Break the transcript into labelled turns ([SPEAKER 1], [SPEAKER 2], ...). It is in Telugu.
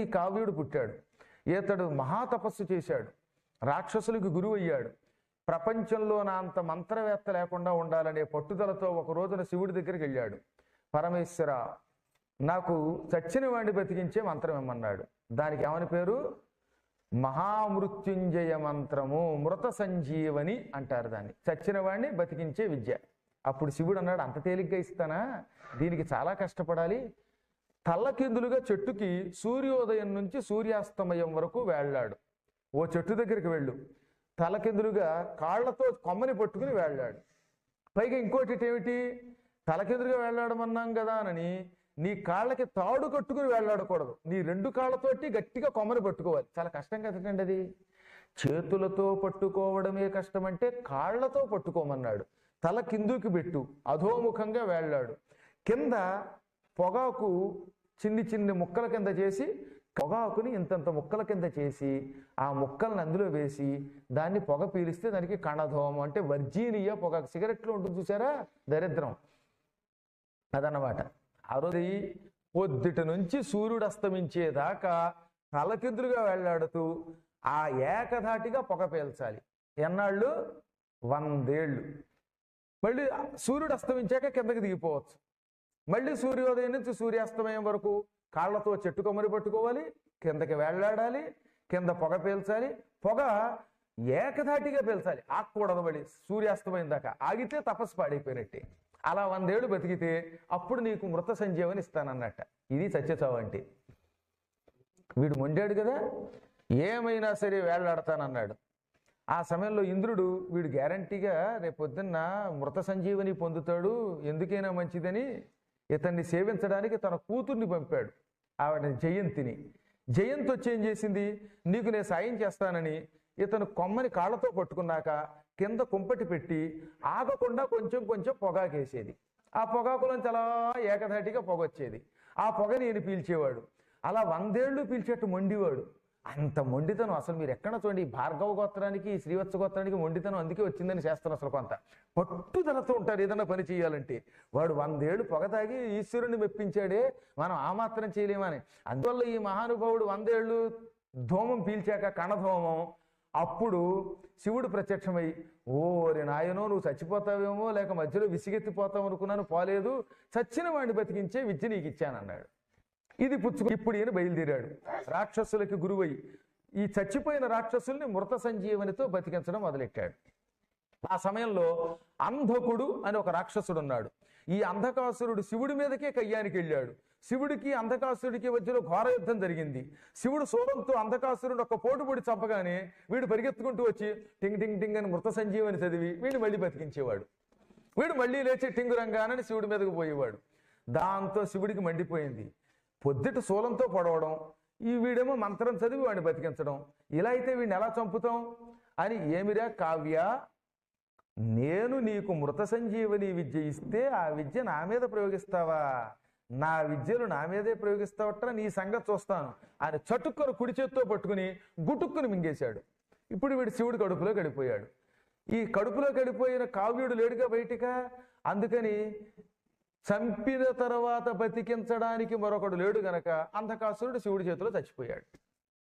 [SPEAKER 1] ఈ కావ్యుడు పుట్టాడు. ఇతడు మహాతపస్సు చేశాడు. రాక్షసులకు గురువు అయ్యాడు ప్రపంచంలో నా అంత మంత్రవేత్త లేకుండా ఉండాలనే పట్టుదలతో ఒక రోజున శివుడి దగ్గరికి వెళ్ళాడు. పరమేశ్వర నాకు చచ్చిన వాడిని బతికించే మంత్రం ఇమ్మన్నాడు. దానికి ఏమని పేరు? మహామృత్యుంజయ మంత్రము మృత సంజీవని అంటారు దాన్ని. చచ్చిన వాడిని బతికించే విద్య. అప్పుడు శివుడు అన్నాడు అంత తేలిగ్గా ఇస్తానా? దీనికి చాలా కష్టపడాలి. తల్లకిందులుగా చెట్టుకి సూర్యోదయం నుంచి సూర్యాస్తమయం వరకు వెళ్ళాడు. ఓ చెట్టు దగ్గరికి వెళ్ళు. తలకిందులుగా కాళ్ళతో కొమ్మని పట్టుకుని వెళ్ళాడు. పైగా ఇంకోటి ఏమిటి? తలకిందులుగా వెళ్ళాడమన్నాం కదా అని నీ కాళ్ళకి తాడు కట్టుకుని వెళ్ళాడకూడదు. నీ రెండు కాళ్ళతోటి గట్టిగా కొమ్మని పట్టుకోవాలి. చాలా కష్టం కదండి అది. చేతులతో పట్టుకోవడమే కష్టం అంటే కాళ్ళతో పట్టుకోమన్నాడు. తల కిందుకి పెట్టు. అధోముఖంగా వెళ్ళాడు. కింద పొగాకు చిన్ని చిన్ని ముక్కల కింద చేసి పొగాకుని ఇంతంత ముక్కల కింద చేసి ఆ ముక్కల్ని అందులో వేసి దాన్ని పొగ పీలిస్తే దానికి కణధోమం అంటే వర్జీనియా పొగాకు. సిగరెట్లో ఉంటుంది చూసారా? దరిద్రం. అదన్నమాట. ఆ రోజు పొద్దుట నుంచి సూర్యుడు అస్తమించేదాకా తలకిందులుగా వెళ్ళాడుతూ ఆ ఏకధాటిగా పొగ పేల్చాలి. ఎన్నాళ్ళు? వందేళ్ళు. మళ్ళీ సూర్యుడు అస్తమించాక కిందకి దిగిపోవచ్చు. మళ్ళీ సూర్యోదయం నుంచి సూర్యాస్తమయం వరకు కాళ్ళతో చెట్టు కొమ్మరి పట్టుకోవాలి కిందకి వేళ్ళాడాలి కింద పొగ పీల్చాలి పొగ ఏకధాటిగా పీల్చాలి. ఆకూడదు మళ్ళీ సూర్యాస్తమయం దాకా. ఆగితే తపస్సు పాడైపోయినట్టే. అలా వందేళ్ళు బతికితే అప్పుడు నీకు మృత సంజీవని ఇస్తానన్నట్ట. ఇది సత్యచావు అంటే వీడు మొండాడు కదా ఏమైనా సరే వేళ్ళాడతానన్నాడు. ఆ సమయంలో ఇంద్రుడు వీడు గ్యారంటీగా రేపొద్దున్న మృత సంజీవని పొందుతాడు ఎందుకైనా మంచిదని ఇతన్ని సేవించడానికి తన కూతుర్ని పంపాడు. ఆవిడ జయంతిని. జయంతి వచ్చి ఏం చేసింది? నీకు నేను సాయం చేస్తానని ఇతను కొమ్మని కాళ్ళతో పట్టుకున్నాక కింద కుంపటి పెట్టి ఆగకుండా కొంచెం కొంచెం పొగాకేసేది. ఆ పొగాకులోంచి అలా ఏకధాటిగా పొగ వచ్చేది. ఆ పొగని ఈయన పీల్చేవాడు. అలా వందేళ్ళు పీల్చేట్టు మొండివాడు. అంత మొండితనం. అసలు మీరు ఎక్కడ చూడండి భార్గవ గోత్రానికి శ్రీవత్స గోత్రానికి మొండితనం అందుకే వచ్చిందని శాస్త్రం అసలు కొంత. పట్టుదలతో ఉంటారు ఏదైనా పని చేయాలంటే. వాడు వందేళ్ళు పొగ తాగి ఈశ్వరుని మెప్పించాడే మనం ఆ మాత్రం చేయలేమని. అందువల్ల ఈ మహానుభావుడు వందేళ్ళు ధూమం పీల్చాక కణధూమం. అప్పుడు శివుడు ప్రత్యక్షమై ఓరి నాయనో నువ్వు చచ్చిపోతావేమో లేక మధ్యలో విసిగెత్తిపోతావు అనుకున్నాను పోలేదు. చచ్చిన వాడిని బతికించే విద్య నీకు ఇచ్చానన్నాడు. ఇది పుచ్చుకు ఇప్పుడు ఈయన బయలుదేరాడు. రాక్షసులకి గురువై. ఈ చచ్చిపోయిన రాక్షసుల్ని మృత సంజీవనితో బతికించడం మొదలెట్టాడు. ఆ సమయంలో అంధకుడు అని ఒక రాక్షసుడు ఉన్నాడు ఈ అంధకాసురుడు శివుడి మీదకే కయ్యానికి వెళ్ళాడు. శివుడికి అంధకాసురుడికి మధ్యలో ఘోర యుద్ధం జరిగింది. శివుడు సోమంతో అంధకాసురుడు ఒక పోటు పొడి చంపగానే వీడు పరిగెత్తుకుంటూ వచ్చి టింగ్ టింగ్ టింగ్ అని మృత సంజీవని చదివి వీడిని మళ్ళీ బతికించేవాడు. వీడు మళ్ళీ లేచి టింగు రంగానని శివుడి మీదకు పోయేవాడు. దాంతో శివుడికి మండిపోయింది. పొద్దుట శూలంతో పొడవడం ఈ వీడేమో మంత్రం చదివి వాడిని బతికించడం ఇలా అయితే వీడిని ఎలా చంపుతాం? అని ఏమిరా కావ్య నేను నీకు మృత సంజీవని విద్య ఇస్తే ఆ విద్య నా మీద ప్రయోగిస్తావా? నా విద్యలు నా మీదే ప్రయోగిస్తావట్రా? నీ సంగతి చూస్తాను ఆయన చటుక్కును కుడి చేత్తో పట్టుకుని గుటుక్కుని మింగేశాడు. ఇప్పుడు వీడు శివుడి కడుపులో గడిపోయాడు. ఈ కడుపులో గడిపోయిన కావ్యుడు లేడుగా బయటిక? అందుకని చంపిన తర్వాత బతికించడానికి మరొకడు లేడు గనక అంధకాసురుడు శివుడి చేతిలో చచ్చిపోయాడు.